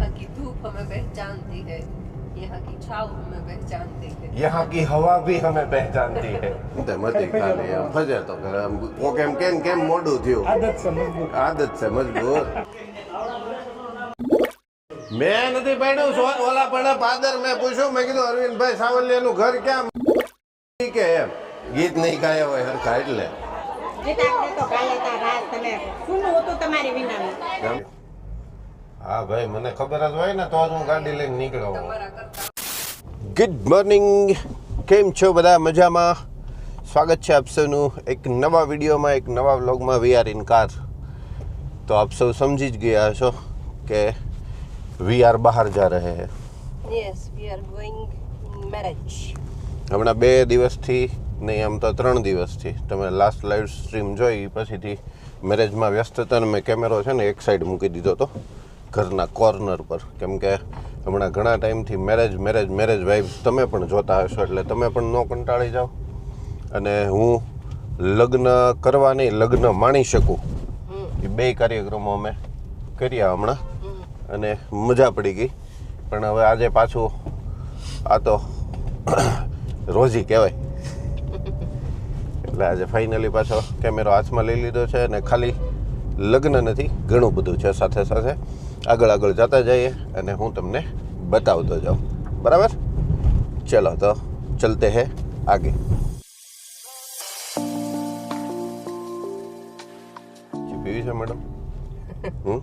यहाँ की धूप हमें पहचानती है यहाँ की छाव हमें पहचानती है यहाँ की हवा भी हमें पहचानती है તે મતી ખાલી આમ ફજે તો કરે આમ કોક એમ કેમ કેમ મોડું થયું આદત છે મજબૂત આદત છે મજબૂત મેં નથી પાડ્યું સો ઓલા પણ પાદર મેં પૂછ્યું મેં કીધું અરવિંદભાઈ સાવલિયાનું ઘર ક્યાં કે એમ ગીત નહીં ગાયા હોય હરખા એટલે ગીત આપણે તો ગાલે તા રાત તમે સુનું હતું તમારી વિનાનું એમ? હા ભાઈ મને ખબર જ હોય ને તો જ હું ગાડી લઈને નીકળ્યો ગુડ મોર્નિંગ કેમ છો બધા? મજામાં? સ્વાગત છે આપ સૌનું એક નવા વિડીયોમાં એક નવા વ્લોગમાં વી આર ઇન કાર. તો આપ સૌ સમજી જ ગયા છો કે વી આર બહાર જા રહે હે. Yes we are going marriage હમણાં બે દિવસથી નહીં આમ તો ત્રણ દિવસથી. તમે લાસ્ટ લાઈવ સ્ટ્રીમ જોઈ પછીથી મેરેજમાં વ્યસ્ત વ્યસ્તતાને મેં કેમેરો છે ને એક સાઈડ મૂકી દીધો હતો ઘરના કોર્નર પર. કેમ કે હમણાં ઘણા ટાઈમથી મેરેજ મેરેજ મેરેજ વાઇફ તમે પણ જોતા હશો એટલે તમે પણ ન કંટાળી જાઓ. અને હું લગ્ન કરવા નહીં લગ્ન માણી શકું. એ બે કાર્યક્રમો અમે કર્યા હમણાં. અને મજા પડી ગઈ. પણ હવે આજે પાછું આ તો રોજી કહેવાય. એટલે આજે ફાઇનલી પાછો કેમેરો હાથમાં લઈ લીધો છે અને ખાલી લગ્ન નથી ઘણું બધું છે સાથે સાથે. આગળ આગળ જતા જઈએ અને હું તમને બતાવતો જાઉં. બરાબર? ચલો તો ચલતે હે આગે. પીવી છે મેડમ? હમ?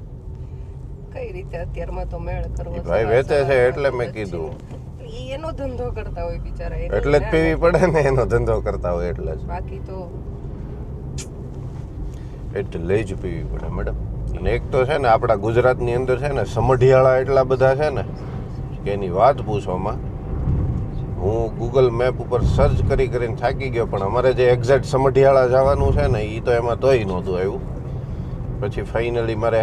કઈ રીતે અત્યારમાં તો મેળ કરવો ભાઈ વેચે છે એટલે મેં કીધું. એનો ધંધો કરતા હોય બિચારા એટલે જ પીવી પડે ને એનો ધંધો કરતા હોય એટલે જ. બાકી તો એટલે જ પીવી પડે મેડમ. અને એક તો છે ને આપણા ગુજરાતની અંદર છે ને સમઢિયાળા એટલા બધા છે ને કે એની વાત પૂછવામાં, હું ગૂગલ મેપ ઉપર સર્ચ કરી કરીને થાકી ગયો, પણ અમારે જે એક્ઝેક્ટ સમઢિયાળા જવાનું છે ને એ તો એમાં તોય નહોતું આવ્યું. પછી ફાઇનલી મારે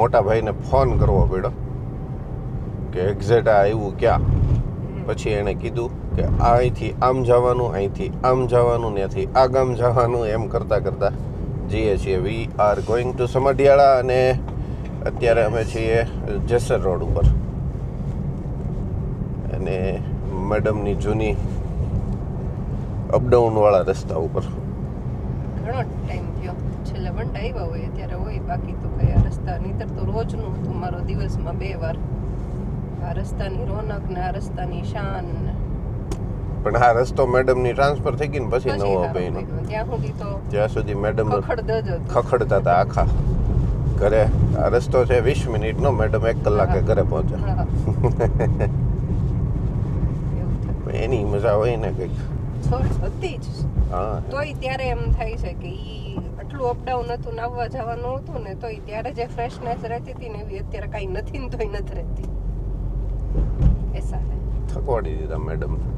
મોટા ભાઈને ફોન કરવો પડ્યો કે એક્ઝેક્ટ આ આવ્યું ક્યાં? પછી એણે કીધું કે અહીંથી આમ જવાનું, અહીંથી આમ જવાનું, ત્યાંથી આ ગામ જવાનું, એમ કરતાં કરતાં જઈએ છીએ. We are going to Samadhiyala અને અત્યારે અમે છીએ જેસર રોડ ઉપર. અને મેડમની જૂની અપડાઉનવાળા રસ્તા ઉપર. ઘણો ટાઈમ થયો. છેલ્લે વંટ આવ્યા હોય ત્યારે હોય બાકી તો કયા રસ્તા. નહીતર તો રોજનું હતું મારો દિવસમાં બે વાર. આ રસ્તાની રોનક ને આ રસ્તાની શાન ને પણ આ રસ્તો મેડમની ટ્રાન્સફર થઈ ગઈ ને પછી નવો બન્યો. ત્યાં સુધી મેડમ ખખડતા હતા. આખા ઘરે. આ રસ્તો છે વીસ મિનિટનો મેડમ એક કલાકે ઘરે પહોંચે. એની મજા હોય ને કંઈક. હતી જ. હા. તોય ત્યારે એમ થાય છે કે ઈ આટલું અપડાઉન હતું ને આવવા જવાનું હતું ને તોય ત્યારે જે ફ્રેશનેસ રહેતી હતી ને એવી અત્યારે કાંઈ નથી ને તોય નથી રહેતી. એ હે થકવાડી દીધા મેડમ.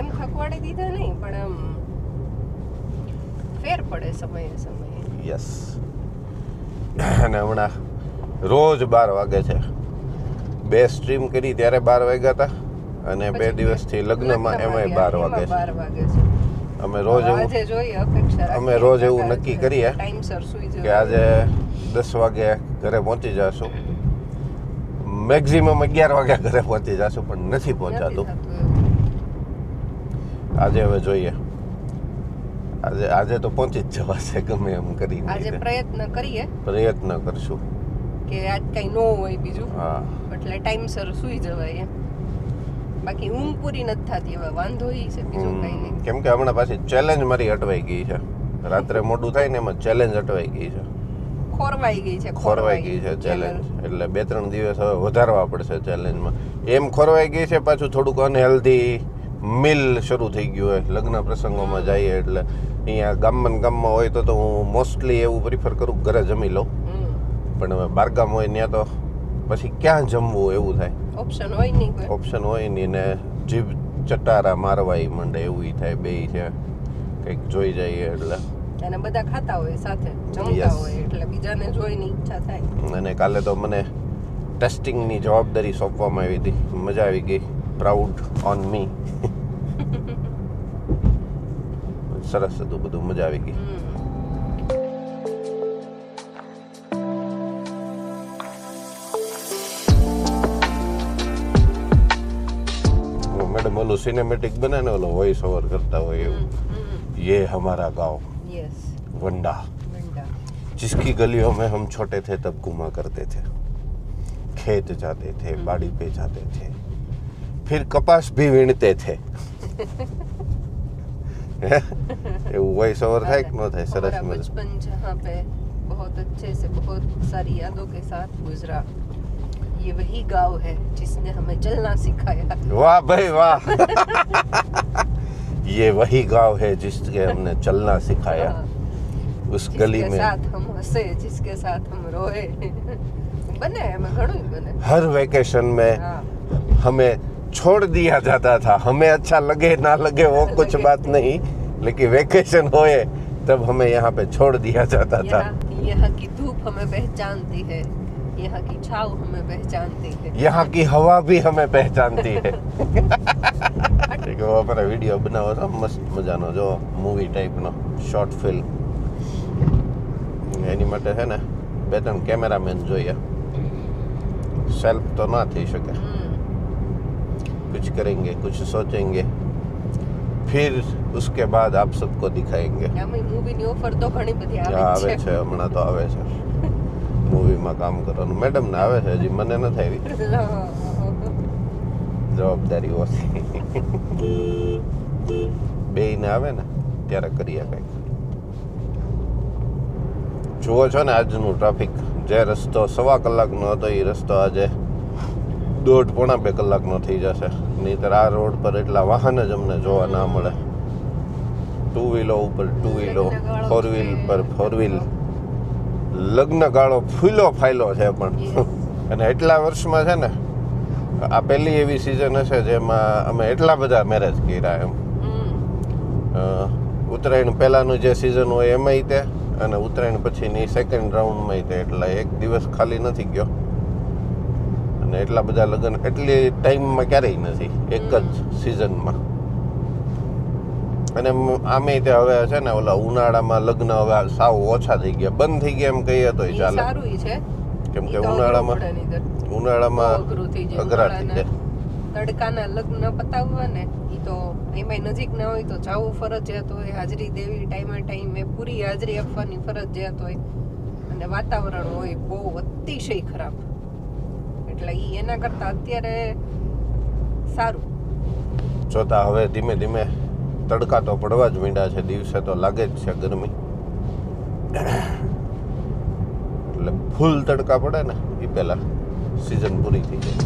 એમ ખકવાડી દીધા નહીં પણ આમ ફેર પડે સમયે સમયે. યસ અને હમણાં રોજ બાર વાગે છે. બે સ્ટ્રીમ કરી ત્યારે બાર વાગ્યા હતા અને બે દિવસથી લગ્નમાં એમાંય બાર વાગે છે. અમે રોજ એવું અમે રોજ એવું નક્કી કરીએ કે આજે દસ વાગે ઘરે પહોંચી જશું. મેક્ઝિમમ અગિયાર વાગ્યા ઘરે પહોંચી જશું પણ નથી પહોંચાતું. આજે હવે જોઈએ. આજે આજે તો પહોંચી જ જવાશે ગમે એમ કરી આજે પ્રયત્ન કરીએ. પ્રયત્ન કરશું. કે આજ કઈ ન હોય બીજું. હા. એટલે ટાઈમસર સુઈ જવાય એમ. બાકી ઊંઘ પૂરી નથી થતી હવે વાંધો ઈ છે બીજું કઈ નહીં. કેમ કે હમણાં પાછી ચેલેન્જ મારી અટવાઈ ગઈ છે. રાત્રે મોડું થાય ને એમાં ચેલેન્જ અટવાઈ ગઈ છે. ખોરવાઈ ગઈ છે ખોરવાઈ ગઈ છે ચેલેન્જ એટલે બે ત્રણ દિવસ હવે વધારવા પડશે ચેલેન્જમાં એમ ખોરવાઈ ગઈ છે પાછું થોડુંક અનહેલ્ધી મિલ શરૂ થઈ ગયું હોય. લગ્ન પ્રસંગોમાં જઈએ એટલે અહીંયા ગામમાં ગામમાં હોય તો તો હું મોસ્ટલી એવું પ્રિફર કરું ઘરે જમી લઉં. પણ હવે બારગામ હોય ત્યાં તો પછી ક્યાં જમવું એવું થાય. ઓપ્શન હોય નહીં ઓપ્શન હોય નહીં ને જીભ ચટારા મારવાય મંડે એવું થાય બે છે. કંઈક જોઈ જઈએ એટલે. અને બધા ખાતા હોય સાથે જમતા હોય એટલે બીજાને જોઈને ઈચ્છા થાય. અને કાલે તો મને ટેસ્ટિંગની જવાબદારી સોંપવામાં આવી હતી. મજા આવી ગઈ. પ્રાઉડ ઓન મી સરસ હતું બધું. મજા આવી ગઈ. મેડમ ઓલું સિનેમેટિક બને ને ઓલો વોઇસ ઓવર કરતા હોય એવું. યે હમારા ગાંવ. યસ वंडा મંડા जिसकी गलियों में हम छोटे थे तब घुमा करते थे खेत जाते थे बाड़ी पे जाते थे फिर कपास भी वीणते थे એવું વોઇસ ઓવર થાય કે ન થાય સરસ हमारा મજા बचपन जहाँ पे बहुत अच्छे से बहुत सारी यादों के साथ गुजरा ये वही गांव है जिसने हमें चलना सिखाया वाह भाई वाह ये वही गाँव है जिसके हमने चलना सिखाया। हाँ, उस गली में। साथ हम हंसे जिसके साथ हम रोए। बने हमें घणું हर वेकेशन में हाँ। हमें छोड़ दिया जाता था। हमें अच्छा लगे ना लगे वो कुछ लगे। बात नहीं लेकिन वेकेशन होए तब हमें यहाँ पे छोड़ दिया जाता था। यहाँ की धूप हमें पहचानती है। यहाँ की छाव हमें पहचानती है यहाँ की हवा भी हमें पहचानती है કે આપણે વિડીયો બનાવો છો મસ્ત મજાનો જો મૂવી ટાઈપનો શોર્ટ ફિલ્મ એની માટે છે ને બે ત્રણ કેમેરામેન જોઈએ સેલ્ફ તો ના થઈ શકે हम्म, कुछ करेंगे कुछ सोचेंगे फिर उसके बाद आप सबको दिखाएंगे આમાં મૂવીની ઓફર તો ઘણી બધી આ આવે આવે જ છે હમણાં તો આવે છે મૂવીમાં કામ કરવાનું. મેડમ ને આવે છે હજી, મને નથી આવી. જવાબદારી ઓછી. બે ને આવે ને, ત્યારે કરીએ કંઈક જુઓ છો ને આજનું ટ્રાફિક જે રસ્તો સવા કલાકનો હતો, એ રસ્તો આજે દોઢ પોણા બે કલાકનો થઈ જશે. નહીંતર આ રોડ પર એટલા વાહન જ અમને જોવા ના મળે. ટુ વ્હીલો ઉપર ટુ વ્હીલો ફોર વ્હીલ પર ફોર વ્હીલ લગ્ન ગાળો ફૂલો ફાયલો છે પણ. અને એટલા વર્ષમાં છે ને આ પહેલી એવી સિઝન હશે જેમાં અમે એટલા બધા મેરેજ કર્યા એમ. ઉત્તરાયણ પહેલાંનું જે સિઝન હોય એમાંય તે અને ઉત્તરાયણ પછીની સેકન્ડ રાઉન્ડમાંય તે એટલે એક દિવસ ખાલી નથી ગયો. અને એટલા બધા લગ્ન એટલી ટાઈમમાં ક્યારેય નથી એક જ સિઝનમાં અને આમે તે હવે છે ને ઓલા ઉનાળામાં લગ્ન હવે સાવ ઓછા થઈ ગયા. બંધ થઈ ગયા એમ કહીએ તો ચાલે. સારું છે. કેમ કે ઉનાળામાં. ઉનાળામાં અઘરું થઈ જાય. તડકાના લગ્ન પતાવવા ને ઈ તો એમાં નજીક ના હોય તો જવું ફરજિયાત હોય. હાજરી દેવી ટાઈમે ટાઈમે પૂરી હાજરી આપવાની ફરજિયાત હોય. અને વાતાવરણ હોય બહુ અતિશય ખરાબ. એટલે ઈ એના કરતા અત્યારે સારું. જોતા હવે ધીમે ધીમે તડકા તો પડવા જ માંડ્યા છે. દિવસે તો લાગે જ છે ગરમી. એટલે ફૂલ તડકા પડે ને એ પહેલા સિઝન પૂરી થઈ જાય.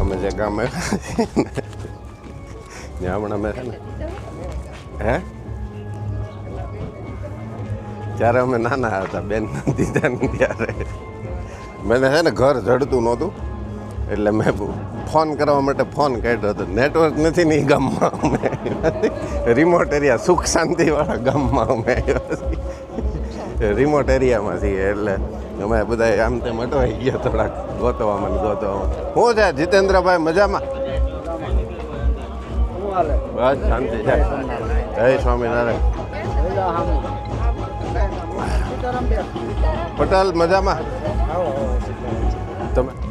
અમે જે ગામે હમણાં અમે છે ને, હે? ત્યારે અમે નાના હતા, બેન દીધા ત્યારે. મને છે ને ઘર જડતું નહોતું. એટલે મેં ફોન કરવા માટે ફોન કાઢ્યો હતો. નેટવર્ક નથી ને એ ગામમાં અમે. રિમોટ એરિયા સુખ શાંતિવાળા ગામમાં અમે રિમોટ એરિયામાં છીએ એટલે અમે બધા આમ તેમ અટવાઈ ગયા થોડાક. ગોતવામાં ગોતવામાં. હું છે? જીતેન્દ્રભાઈ, મજામાં? બસ, શાંતિ છે. જય સ્વામિનારાયણ. પટેલ, મજામાં?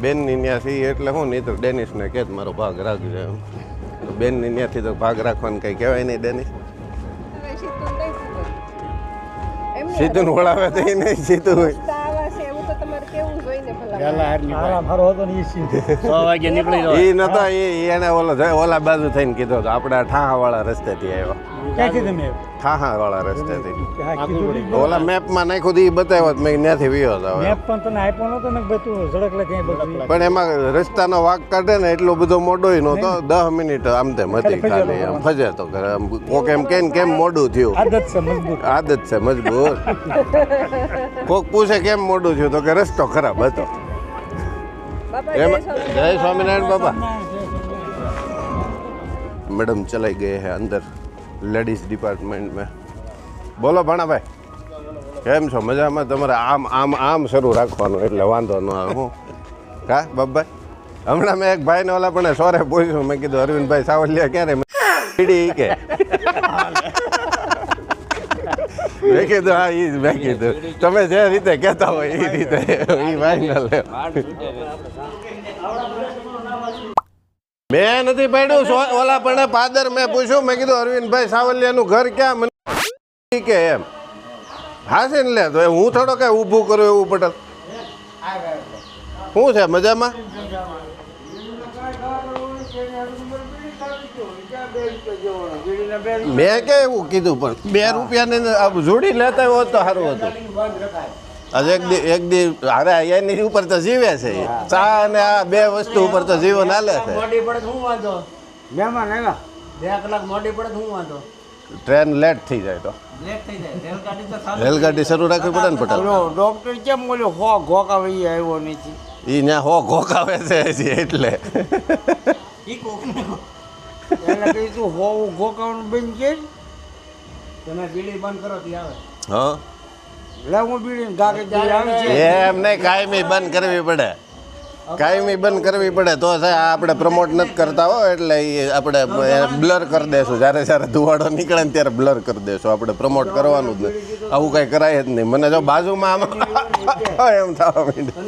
બેનની ત્યાંથી એટલે હું નહીં તો ડેનિસને કહે મારો ભાગ રાખજો એમ. તો બેનની ત્યાંથી તો ભાગ રાખવાનું કંઈ કહેવાય નહીં નહીં સીધું વળાવે તો એ નહીં સીધું હોય. ઓલો જાય ઓલા બાજુ થઈને કીધો તો ઠાહા વાળા રસ્તે રસ્તેથી આવ્યા. ક્યાંથી તમે ઠાહા વાળા રસ્તેથી ઓલા મેપમાં નાખ્યું હતું એ બતાવ્યો મેં ત્યાંથી વિયો હતો પણ એમાં રસ્તાનો વાંક કાઢે ને એટલો બધો મોડોય નહોતો. દસ મિનિટ આમ તેમ હતી ખાલી આમ ફજે તો કરે આમ કોક કેમ કેમ મોડું થયું. આદત છે મજબૂત. આદત કોક પૂછે કેમ મોડું થયું તો કે રસ્તો ખરાબ હતો. જય સ્વામિનારાયણ. બાબા મેડમ ચલાઈ ગયે હે અંદર. લેડીઝ ડિપાર્ટમેન્ટમાં. બોલો ભાણાભાઈ, કેમ છો? મજામાં? તમારે આમ આમ આમ શરૂ રાખવાનું એટલે વાંધો ન આવે, હું. કા બાપભાઈ? હમણાં મેં એક ભાઈને ઓલા પણ સોરે પૂછ્યું. મેં કીધું, અરવિંદભાઈ સાવલિયા ક્યારે પીડી કે? મેં કીધું, હા એ જ મેં કીધું. તમે જે રીતે કહેતા હોય એ રીતે એ ભાઈ ના લે મેં નથી પાડ્યું ઓલા પણ પાદર મેં પૂછ્યું, મેં કીધું, અરવિંદભાઈ સાવલિયાનું ઘર ક્યાં? કે એમ. હા છે ને લે, તો હું થોડો કઈ ઊભું કરું એવું પટેલ. શું છે, મજામાં? મેં કે એવું કીધું પણ? બે રૂપિયાને જોડી લેતા હોત તો સારું હતું. આજે એક દી એક દી હારે એની ઉપર તો જીવે છે. ચા અને આ બે વસ્તુ ઉપર તો જીવન હાલે છે. મોડી પડે તો શું વાંધો? મહેમાન આવ્યા? બે કલાક મોડી પડે તો શું વાંધો? ટ્રેન લેટ થઈ જાય તો. લેટ થઈ જાય. રેલગાડી શરૂ રાખવી પડે ને પટેલ? ડોક્ટર કેમ બોલ્યો હો ઘોક આવે એ આવ્યો નથી. એ ત્યાં હો ઘોકાવે છે હજી એટલે. એને કીધું તું હોવું ઘોકાવાનું બંધ કે તમે બીડી બંધ કરો ત્યાં આવે. હા? એમને કાયમી બંધ કરવી પડે. કાયમી બંધ કરવી પડે તો છે આપણે પ્રમોટ નથી કરતા હો એટલે એ આપણે બ્લર કરી દેશું. જ્યારે જ્યારે ધુવાડો નીકળે ને ત્યારે બ્લર કરી દેશું. આપણે પ્રમોટ કરવાનું જ નહીં આવું કંઈ કરાય જ નહીં. મને જો બાજુમાં આમ એમ થવા માંડ્યું.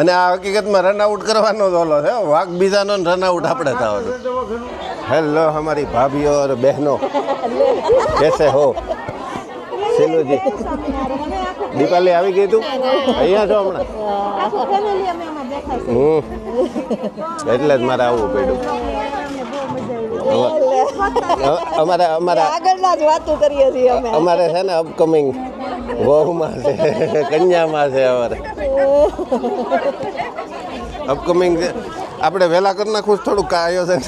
અને આ હકીકતમાં રન આઉટ કરવાનો જ ઓલો છે વાઘ બીજાનો રનઆઉટ આપણે થવાનો હેલો અમારી ભાભીઓ બહેનો. કેસે હો? हो દીપાલી આવી ગઈ તું? અહીંયા છો હમણાં? હમ. એટલે જ મારે આવવું પડ્યું. અમારે અમારે આગળના જ વાતો કરીએ છીએ અમે. અમારે છે ને અપકમિંગ વહુમાં છે કન્યામાં છે અમારે. અપકમિંગ આપણે વહેલા કરી નાખવું થોડુંક આયોજન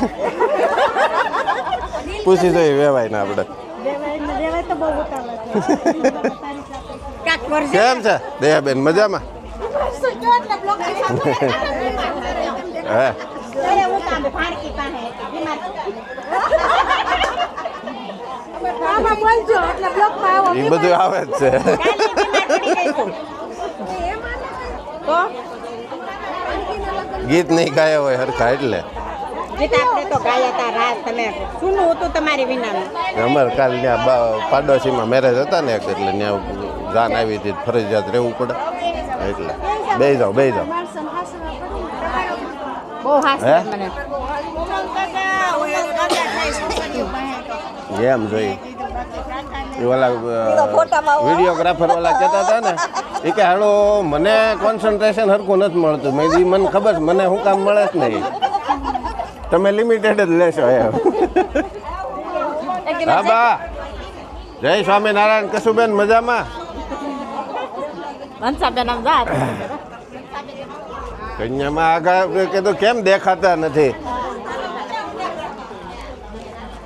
પૂછી જોઈએ વેવાય ને આપણે. કેમ છે? દયાબેન મજામાં? હે? એ બધું આવે જ છે. ગીત નહીં ગાયા હોય હરખા એટલે. ગીત આપણે તો ગાયા હતા રાત તમે સુનું હતું તમારી વિનાનું? અમારે કાલ ત્યાં પાડોશીમાં મેરેજ હતા ને એટલે ત્યાં જાન આવી હતી ફરજિયાત રહેવું પડે. એટલે બે જાઓ બે જાઓ. બહુ હાસ હે? મને. એમ જોઈ. ઓલા વિડીયોગ્રાફર ઓલા કહેતા હતા ને એ કે હાલો મને કોન્સન્ટ્રેશન સરખું નથી મળતું. મેં મને ખબર મને શું કામ મળે જ નહીં. તમે લિમિટેડ જ લેશો એમ. હા બા. જય સ્વામિનારાયણ કશુબેન મજામાં? હંસાબેન આમ કન્યામાં આગળ કીધું કેમ દેખાતા નથી?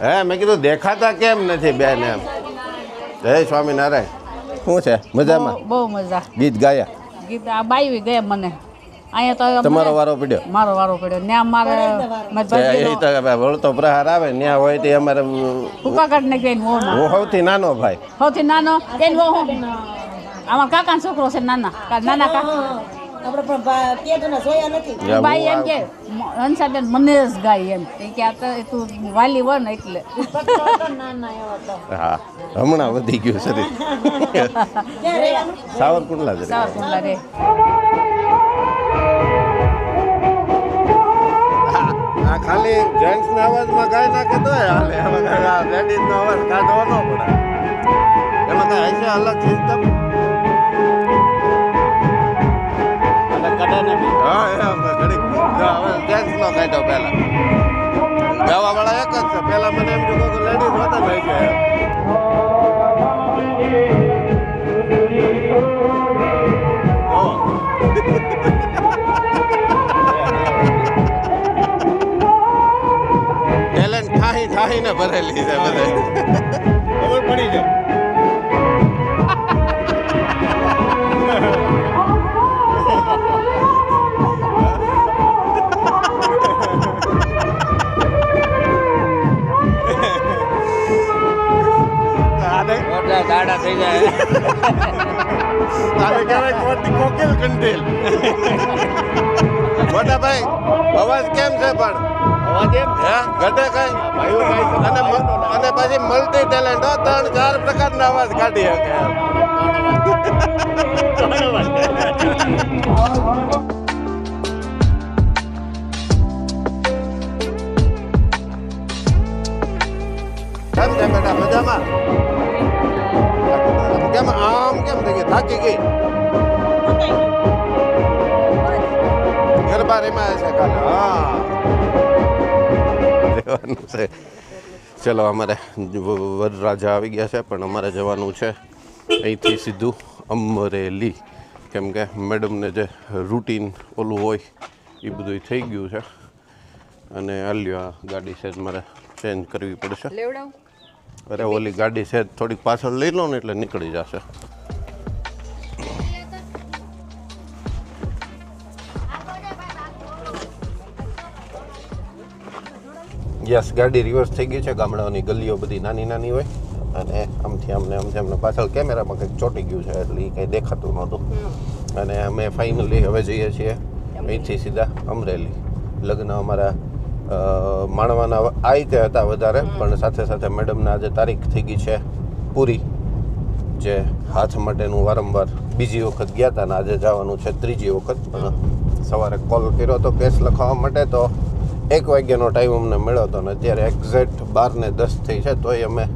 હે મેં કીધું દેખાતા કેમ નથી બેન એમ? જય સ્વામિનારાયણ. શું છે? મજામાં? બહુ મજા. ગીત ગાયા? ગીત આ બાવી ગયા મને. અહીંયા તો તમારો વારો પડ્યો? મારો વારો પડ્યો. ત્યાં મારે વળતો પ્રહાર આવે ત્યાં હોય તે અમારે કાઢ હું સૌથી નાનો ભાઈ. સૌથી નાનો? એની વહુ અમારા કાકાનો છોકરો છે નાના. નાના કાકા. આપણે પણ ભા- તે તને જોયા નથી. જ્યાં હું બાઈ એમ કે હંસાબેન મને જ ગાય એમ. કે આ તો તું વાલી ને એટલે. હા હમણાં વધી ગયું શરીર સાવરકુંડલા સાવરકુંડલા રે. ખાલી જેન્ટ્સ ના અવાજમાં ગાય નાખે તો હાલે. એમાં આ લેડીઝ નો અવાજ કાઢવો ન પડે. એમાં કઈ હશે અલગ સિસ્ટમ હા એમ ઘડીક જો હવે જેન્ટ્સ નો કાઢ્યો પહેલા. ગાવા વાળા એક જ છે. પહેલાં મને એમ કીધું કે લેડીઝ હોતા નહીં છે થાહી થાહી ને ભરેલી છે બધા ખબર પડી દાડા થઈ જાય. આને કહેવાય કોટી કોકિલ કંટીલ. મોટા ભાઈ અવાજ કેમ છે પણ? હે? ઘટે કઈ? અને અને પછી મલ્ટી ટેલેન્ટ હો ત્રણ ચાર પ્રકારના અવાજ કાઢી શકે કેમ છે બેટા? મજામાં? કેમ? આમ કેમ થઈ ગઈ? થાકી ગઈ. ગરબા રમ્યા છે કાલે. હા. રહેવાનું છે ચલો અમારે વરરાજા આવી ગયા છે પણ અમારે જવાનું છે અહીંથી સીધું અમરેલી. કેમ કે મેડમને જે રૂટીન ઓલું હોય એ બધું થઈ ગયું છે. અને હાલ્યો આ ગાડી છે મારે ચેન્જ કરવી પડશે. અરે ઓલી ગાડી છે થોડીક પાછળ લઈ લો ને એટલે નીકળી જશે. યસ ગાડી રિવર્સ થઈ ગઈ છે. ગામડાઓની ગલીઓ બધી નાની નાની હોય. અને આમથી આમને આમથી આમને પાછળ કેમેરામાં કંઈક ચોંટી ગયું છે. એટલે એ કંઈ દેખાતું નહોતું. અને અમે ફાઇનલી હવે જઈએ છીએ અહીંથી સીધા અમરેલી. લગ્ન અમારા માણવાના આ રીતે હતા વધારે. પણ સાથે સાથે મેડમના આજે તારીખ થઈ ગઈ છે પૂરી. જે હાથ માટેનું વારંવાર બીજી વખત ગયા હતા ને આજે જવાનું છે ત્રીજી વખત. પણ સવારે કોલ કર્યો હતો કેસ લખાવવા માટે તો એક વાગ્યાનો ટાઈમ અમને મળ્યો હતો ને અત્યારે એક્ઝેક્ટ બાર ને દસ થઈ છે તોય અમે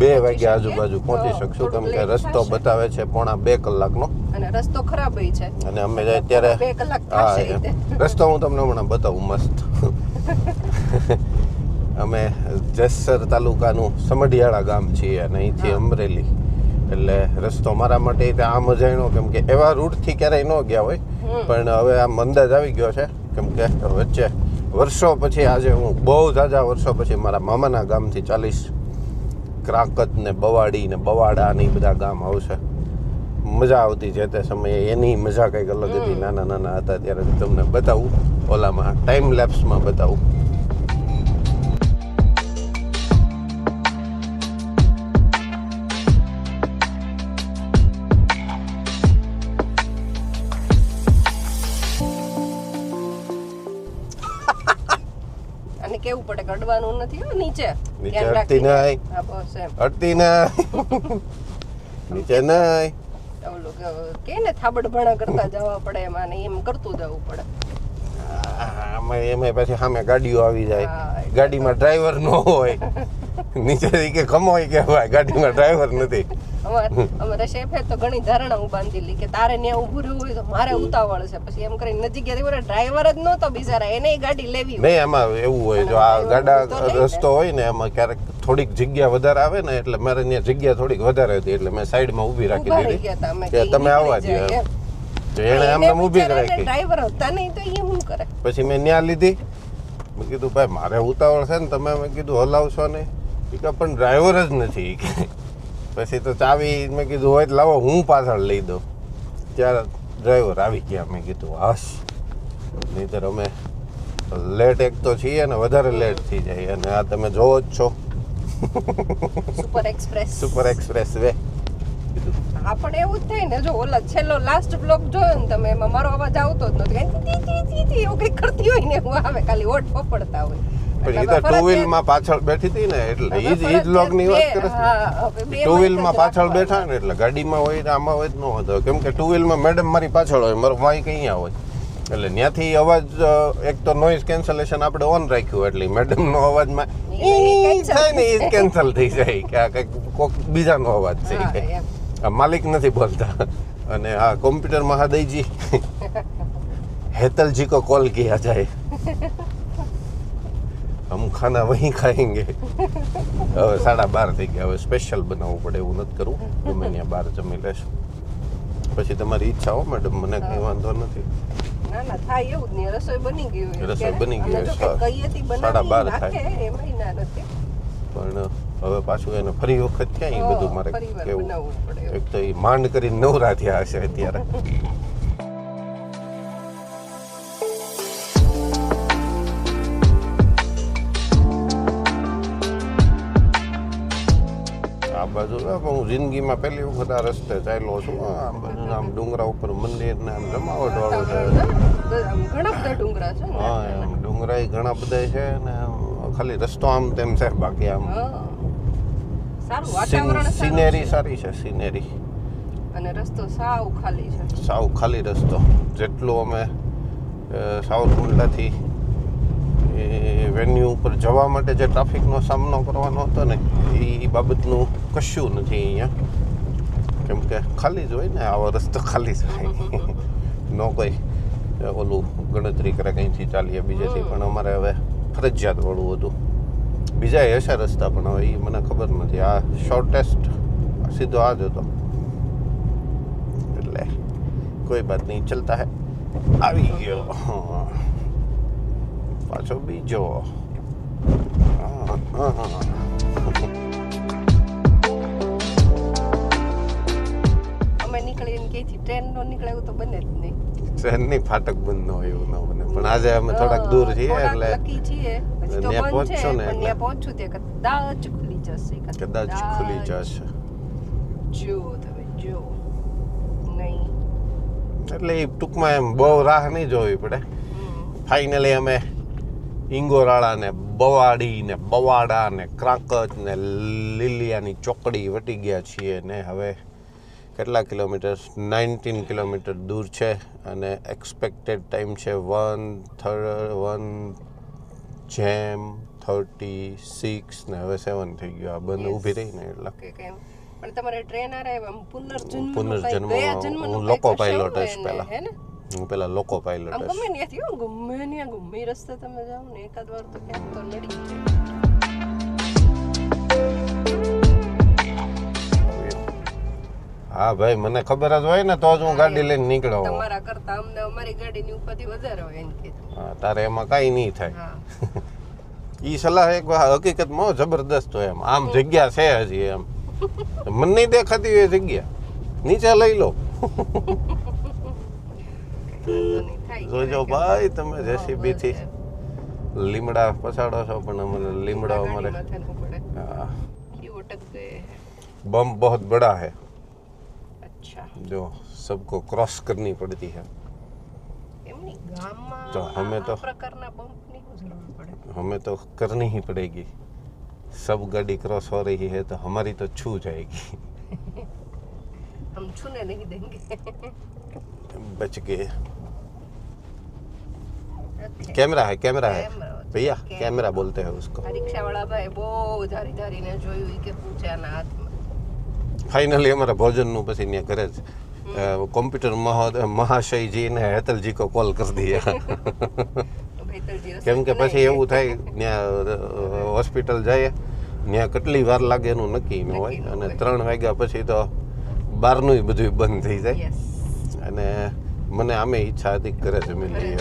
બે વાગ્યા આજુબાજુ પહોંચી શકશું કેમ કે રસ્તો બતાવે છે પોણા બે કલાકનો. અને રસ્તો ખરાબ છે. અને અમે અત્યારે ત્યારે બે કલાક હા રસ્તો હું તમને હમણાં બતાવું મસ્ત. અમે જેસર તાલુકાનું સમઢિયાળા ગામ છીએ અને અહીંથી અમરેલી. એટલે રસ્તો મારા માટે આમ અજાણ્યો કેમ કે એવા રૂટથી ક્યારેય ન ગયા હોય. પણ હવે આમ અંદાજ આવી ગયો છે કેમ કે વચ્ચે વર્ષો પછી આજે હું બહુ ઝાઝા વર્ષો પછી મારા મામાના ગામથી ચાલીસ ક્રાકત ને બવાડી ને બવાડા ને બધા ગામ આવશે. મજા આવતી જે તે સમયે એની મજા કંઈક અલગ હતી. નાના નાના હતા ત્યારે તમને બતાવું. ઓલામાં ટાઈમ લેપ્સમાં બતાવું. કેવું પડે કે અડવાનું નથી. હો નીચે. નીચે અડતી. નહીં. હા બસ એમ. અડતી નીચે નહીં. ઓલું કે કે ને થાબડ ભણા કરતા જવા પડે એમાં ને એમ કરતું જવું પડે. આમાં એમાં પછી સામે ગાડીઓ આવી જાય. ગાડીમાં ડ્રાઈવર ન હોય. નીચેથી કે કમોય ભાઈ ગાડીમાં ડ્રાઈવર નથી. અમારે અમારા શેફે તો ઘણી ધારણા હું બાંધી લી કે તારે ત્યાં ઊભું રહેવું હોય તો મારે ઉતાવળ છે. પછી એમ કરીને નજીક ગયા બોલે ડ્રાઈવર જ નહોતો બિચારા એને ગાડી લેવી. નહીં એમાં એવું હોય જો આ ગાડા ને. રસ્તો હોય ને એમાં ક્યારેક થોડીક જગ્યા વધારે આવે ને એટલે મારે ત્યાં જગ્યા થોડીક વધારે હતી એટલે મેં સાઈડમાં ઊભી રાખી દીધી. કે કે તમે આવવા દો. તો એણે એને આમને ઊભી રાખી. ડ્રાઈવર હતા નહીં તો એ શું કરે? પછી મેં ન્યા લીધી. મેં કીધું ભાઈ મારે ઉતાવળ છે ને તમે મેં કીધું હલાવશો ને એ કે પણ ડ્રાઈવર જ નથી. પછી તો ચાવી મેં કીધું હોય લાવો હું પાછળ લઈ દઉં. ત્યારે ડ્રાઈવર આવી ગયા મેં કીધું હાશ. નહીતર અમે લેટ એક તો છીએ ને વધારે લેટ થઈ જાય. અને આ તમે જોવો જ છો. Super express. Super expressway. કીધું હા પણ એવું જ થાય ને જો ઓલા છેલ્લો લાસ્ટ બ્લોક જોયો ને તમે એમાં મારો અવાજ આવતો જ નથી કઈ તી તી તી એવું કંઈક કરતી હોય ને હું આવે ખાલી ઓટ પપડતા હોય. પણ એ તો ટુ વ્હીલમાં પાછળ બેઠી હતી ને એટલે એ જ વાત કરે બે ટુ વ્હીલમાં પાછળ બેઠા ને એટલે ગાડીમાં હોય ને આમાં હોય તો ન હતો કેમ કે ટુ વ્હીલમાં મેડમ મારી પાછળ હોય મારો માઇક અહીંયા હોય. એટલે ત્યાંથી અવાજ એક તો નોઇઝ કેન્સલેશન આપણે ઓન રાખ્યું એટલે મેડમનો અવાજમાં ઈ ઈ થાય ને એ કેન્સલ થઈ જાય કે આ કંઈક કોઈક બીજાનો અવાજ થઈ ઈ. આ માલિક નથી બોલતા અને હા કોમ્પ્યુટર મહાદયજી हेतल जी को कॉल किया जाए हम खाना वहीं खाएंगे હવે સાડા બાર થઈ ગયા હવે સ્પેશિયલ બનાવવું પડે એવું નથી કરવું ગમે ત્યાં બહાર જમી લેશું પછી તમારી ઈચ્છા હો મેડમ મને કંઈ વાંધો નથી ના ના થાય એવું જ નહીં રસોઈ બની ગઈ હોય રસોઈ અત્યારે. બની ગઈ અને હોય, જો કે સા- કઈ હતી સાડા બાર બનાવી થાય. નાખે એમાંય ના નથી પણ હવે પાછું એને ફરી વખત ક્યાં એ બધું મારે કેવું. એક તો એ માંડ કરીને નવરા થયા હશે અત્યારે આ બાજુ હું જિંદગીમાં પહેલી વખત આ રસ્તે ચાલ્યો છું આ બાજુ આમ ડુંગરા ઉપર મંદિર ને આમ જમાવટ વાળું છે ઘણા બધા ડુંગરા છે હા એમ ડુંગરા ઘણા બધા છે ને ખાલી રસ્તો આમ તેમ છે બાકી આમ. સારું વાતાવરણ સિનેરી સારી છે સિનેરી. અને રસ્તો સાવ ખાલી છે. સાવ ખાલી રસ્તો. જેટલું અમે સાઉથ કુંડલાથી એ વેન્યુ ઉપર જવા માટે જે ટ્રાફિકનો સામનો કરવાનો હતો ને એ બાબતનું કશું નથી અહીંયા. કેમ કે ખાલી જ હોય ને આવો રસ્તો ખાલી જ હોય. નો કોઈ ઓલું ગણતરી કરે કંઈથી ચાલીએ બીજેથી પણ અમારે હવે ફરજિયાત વાળું હતું. બીજા હશે રસ્તા પણ. હવે એ મને ખબર નથી. આ શોર્ટેસ્ટ સીધો આ જ હતો. એટલે કોઈ બાત નહીં. ચલતા હે. આવી ગયો. હા. પાછો બીજો. હા, હા, હા. અમે નીકળીને ક્યાંયથી ટ્રેન નો નીકળે એવું તો બને જ નહીં. ટ્રેનની ફાટક બંધ ન હોય એવું ન બને. પણ આજે અમે થોડાક દૂર છીએ થોડાક એટલે લકી છીએ. હજી તો બંધ છે પણ. ત્યાં પહોંચું ત્યાં કદાચ ખુલી જશે કદાચ ખુલી જશે જો તમે જો નહીં એટલે ટૂંકમાં એમ બહુ રાહ નહીં જોવી પડે ફાઇનલી અમે ઇંગોરાળા ને બવાડી ને બવાડા ને ક્રાંકચ ને લીલિયાની ચોકડી વટી ગયા છીએ ને હવે કેટલા કિલોમીટર નાઇન્ટીન કિલોમીટર દૂર છે અને એક્સપેક્ટેડ ટાઈમ છે વન થર્ડ વન જેમ થર્ટી સિક્સ ને હવે સેવન થઈ ગયું. આ Yes. ઊભી રહી ને એટલે પણ તમારે ટ્રેન આ આમ પુનર્જન્મ પુનર્જન્મ હું લોકો પાયલોટ જ પહેલા. હે હું પેલા લોકો પાયલોટ ગમે હો, ગમે ત્યાં ગમે રસ્તે તમે જાઓ ને એકાદ વાર તો ક્યાંક તો લડી જાય. હા ભાઈ મને ખબર જ હોય ને તો જ હું ગાડી લઈને નીકળ્યો તમારા કરતા અમને અમારી ગાડીની ઉપાધિ વધારે હોય એમ કીધું. હા, તારે એમાં કાંઈ નહીં થાય. ઈ સલાહ એક હકીકતમાં જબરદસ્ત હોય એમ. આમ જગ્યા છે હજી એમ. મને નહીં દેખાતી એ જગ્યા. નીચે લઈ લો. જોજો ભાઈ તમે જેસીબી થી લીમડા પછાડો છો પણ અમને લીમડા અમારે બમ બહુ બડા હા, जो सबको क्रॉस करनी पड़ती है એમ નહીં ગામમાં તો અમે તો- આ પ્રકારના બમ્પની શું જરૂર પડે हमें तो करनी ही पड़ेगी सब गाड़ी क्रॉस हो रही है तो हमारी तो छू जाएगी हम छूने नहीं देंगे बच गए Okay. कैमरा है कैमरा है कैमरा, भैया कैमरा। कैमरा बोलते हैं उसको આ રિક્ષાવાળા ભાઈ બહુ ધારી ધારીને જોયું ઈ કે પૂછ્યાના હાથમાં ફાઇનલી અમારા ભોજનનું પછી ત્યાં કરે જ કોમ્પ્યુટર મહાશયજીને હેતલજી કો કોલ કરી દઈએ. કેમ કે પછી એવું થાય ત્યાં હોસ્પિટલ જાય ત્યાં કેટલી વાર લાગે એનું નક્કી ન હોય. અને ત્રણ વાગ્યા પછી તો બહારનું બધું બંધ થઈ જાય. અને મને આમે ઈચ્છા હતી કરે જમી લઈએ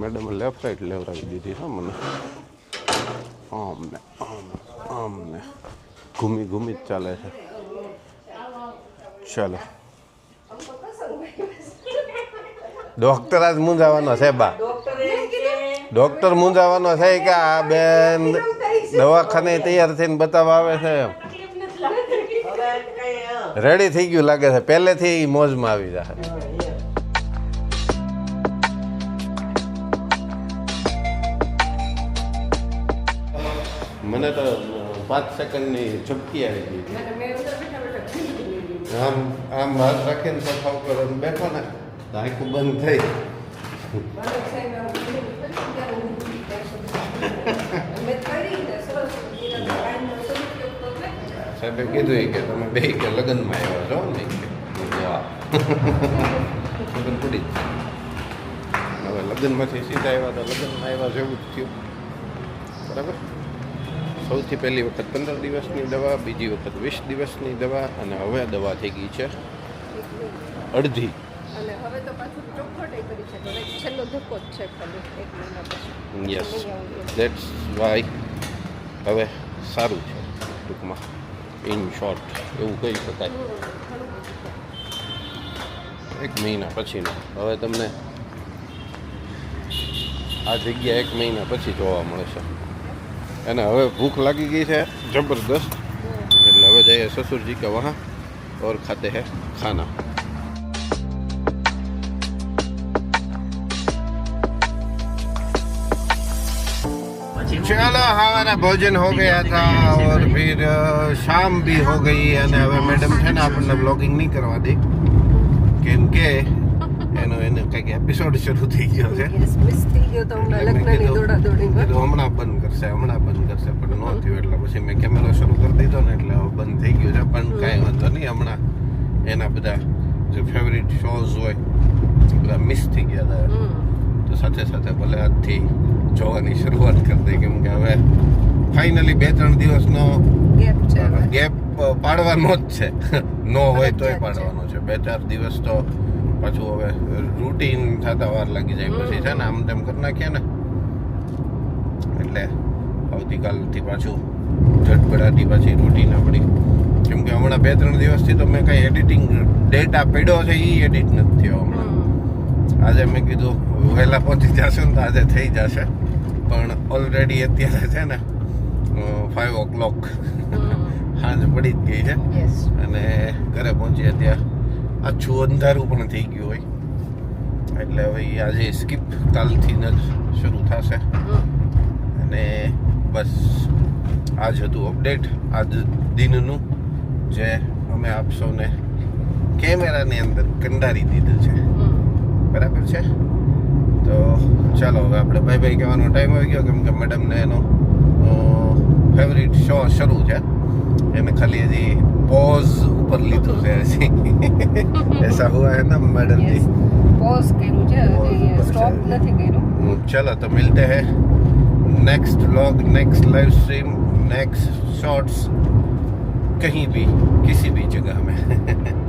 મેડમ લેફ્ટ રાઈટ લેવડાવી દીધી હા મને. આમ ને આમ આમ. ને ઘૂમી ઘૂમી જ ચાલે છે. ચાલો. ડોક્ટર આજ મૂંઝાવાનો છે બા. ડોક્ટર મૂંઝાવાનો છે કે આ બેન દવાખાને તૈયાર થઈને બતાવવા આવે છે રેડી થઈ ગયું લાગે છે. પહેલેથી મોજમાં આવી જાય મને તો પાંચ સેકન્ડની ઝપકી આવી ગઈ. આમ આમ હાથ રાખીને સફા ઉપર બેઠો ને તો આંખું બંધ થઈ. સાહેબે કીધું એ કે તમે બે કે લગ્નમાં આવ્યા છો ને લગ્ન પડી હવે લગ્નમાંથી સીધા આવ્યા તો લગ્નમાં આવ્યા જેવું જ થયું. બરાબર? સૌથી પહેલી વખત પંદર દિવસની દવા બીજી વખત વીસ દિવસની દવા અને હવે દવા થઈ ગઈ છે અડધી. છે છે યસ દેટ્સ વાય હવે સારું છે ટૂંકમાં. ઇન શોર્ટ એવું કહી શકાય. એક મહિના પછીનો. હવે તમને આ જગ્યા એક મહિના પછી જોવા મળશે અને હવે ભૂખ લાગી ગઈ છે જબરદસ્ત એટલે હવે જઈએ સસુરજી કે વહાં और खाते हैं खाना चलो हमारा भोजन हो गया था और फिर अ, शाम भी हो गई અને હવે મેડમ છે ને આપણને બ્લોગિંગ નહીં કરવા દે કેમ કે એનો કંઈક એપિસોડ શરૂ થઈ ગયો છે. મિસ થઈ ગયો તો હમણાં બંધ કરશે હમણાં બંધ કરશે પણ ન થયું એટલે પછી મેં કેમેરો શરૂ કરી દીધો ને એટલે હવે બંધ થઈ ગયું છે પણ કાંઈ વાંધો નહીં હમણાં એના બધા જે ફેવરિટ શોઝ હોય બધા મિસ થઈ ગયા હતા. તો સાથે સાથે ભલે આજથી જોવાની શરૂઆત કરી દઈ કેમ કે હવે ફાઇનલી બે ત્રણ દિવસનો. ગેપ પાડવાનો જ છે. નો હોય તોય પાડવાનો છે. બે ચાર દિવસ તો પાછું હવે રૂટીન થતા વાર લાગી જાય પછી છે ને આમ તેમ કરી નાખીએ ને. એટલે આવતીકાલથી પાછું ઝટપડાટી પાછી રૂટીન આપણી. કેમ કે હમણાં બે ત્રણ દિવસથી તો મેં કાંઈ એડિટિંગ ડેટા પડ્યો છે એ એડિટ નથી થયો હમણાં. આજે મેં કીધું વહેલા પહોંચી જશે ને તો આજે થઈ જશે. પણ ઓલરેડી અત્યારે છે ને ફાઈવ ઓ ક્લોક સાંજ પડી જ ગઈ છે. અને ઘરે પહોંચીએ ત્યાં. આછું અંધારું પણ થઈ ગયું હોય. એટલે હવે આજે સ્કીપ કાલથી જ શરૂ થશે. અને બસ આજ હતું અપડેટ આજ દિનનું જે અમે આપ સૌને કેમેરાની અંદર કંડારી દીધું છે. બરાબર છે? તો ચાલો, હવે આપણે ભાઈ ભાઈ કહેવાનો ટાઈમ આવી ગયો. કેમ કે મેડમને એનો ફેવરિટ શો શરૂ છે. એને ખાલી હજી પોઝ ઉપર લીધું છે હજી એસા હુઆ હે ના મેડમ યસ જી પોઝ કર્યું છે Pause હજી ઉપર સ્ટોપ છે. નથી કર્યું चलो तो मिलते हैं next vlog next live stream next shorts कहीं भी किसी भी जगह में